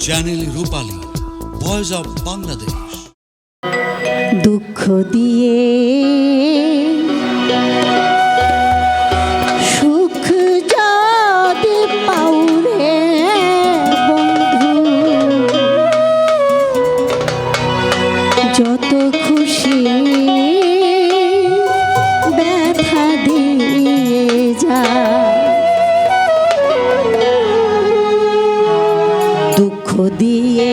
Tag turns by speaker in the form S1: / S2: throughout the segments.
S1: Channel Rupali voice of Bangladesh
S2: দুঃখ দিয়ে দিয়ে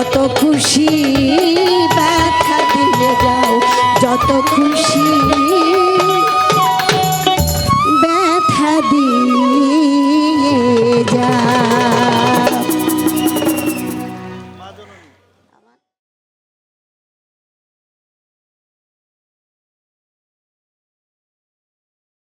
S2: যত খুশি ব্যথা দিয়ে যাও যত খুশি ব্যথা দিয়ে যাও।